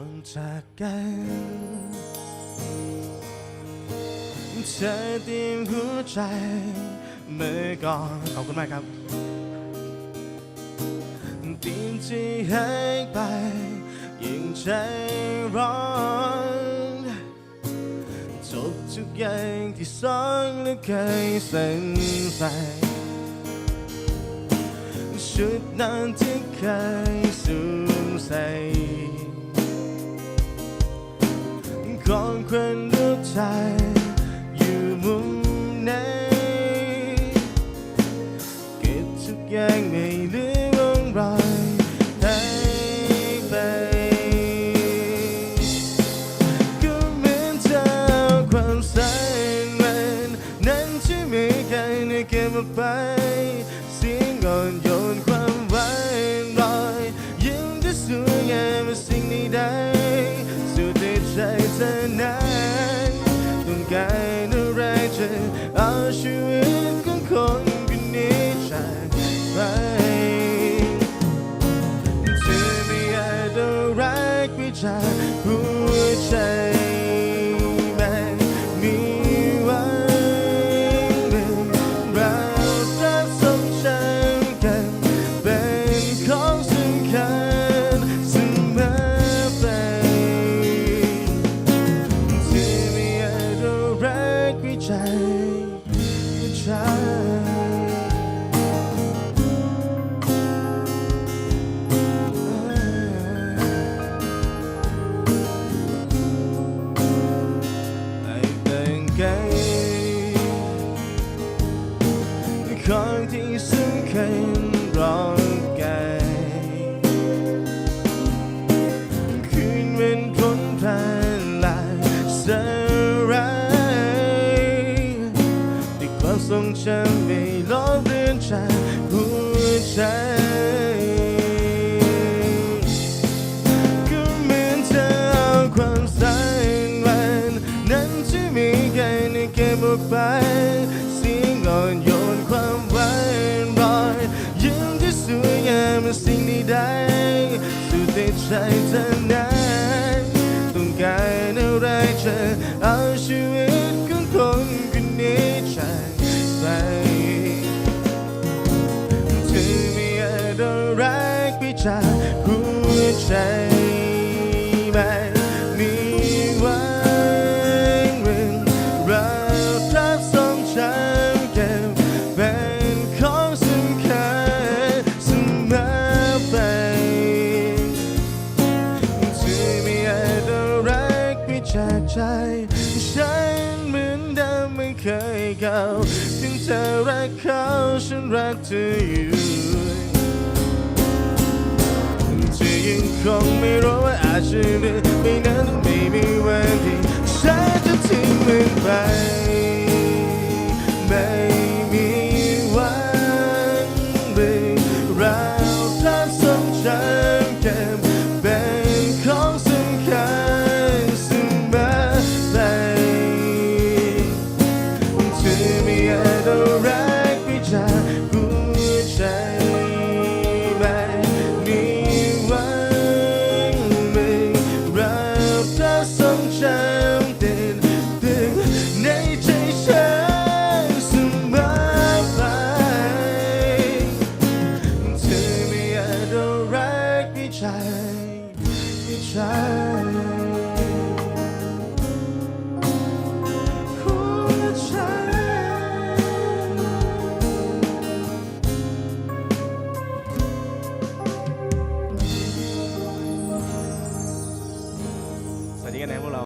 อนจากกัน เธอเตรียมหัวใจเมื่อก่อนขอบคุณมากครับเตรีมที่ให้ไป ยิ่งใจร้อนจบทุกอย่างที่สองและเคยสัญใส่ชุดนั้นที่เคย ใจ อยู่มุมไหนเก็บทุกอย่างไม่เหลือร่องรอยให้ไป ก็เหมือนเธอเอาความสัมพันนั้นที่มีกันให้เก็บมาไปเสียงอ่อนโยนความหวานลอยยิ่งจะสวยงามเป็นสิ่งใด จากหัวใจมันมีว้หนึ่งเราจะทรงจกันเป็นของสำคัญเสมอไปเธอไม่อาจเอารักไปจากหัวใจ ของที่สำคัญรอไกลคืนเป็นผลผ่านลายสลายแต่ความทรงจำไม่ลบเลือนจากหัวใจก็เหมือนเธอเอาความสัมพันธ์นั้นที่มีกันให้เก็บเอาไป ใดสุดในใจเธอนั้นต้องการอะไรจะเอาชีวิตของคนคนนี้จากไปเธอไม่อาจเอารักไปจากหัวใจ เคยเก่าถึงเธอรักเขาฉันรักเธออยู่เธอยังคงไม่รู้ว่าอาจจะเดินไปนั้นไม่มีวันที่ฉันจะทิ้งมันไป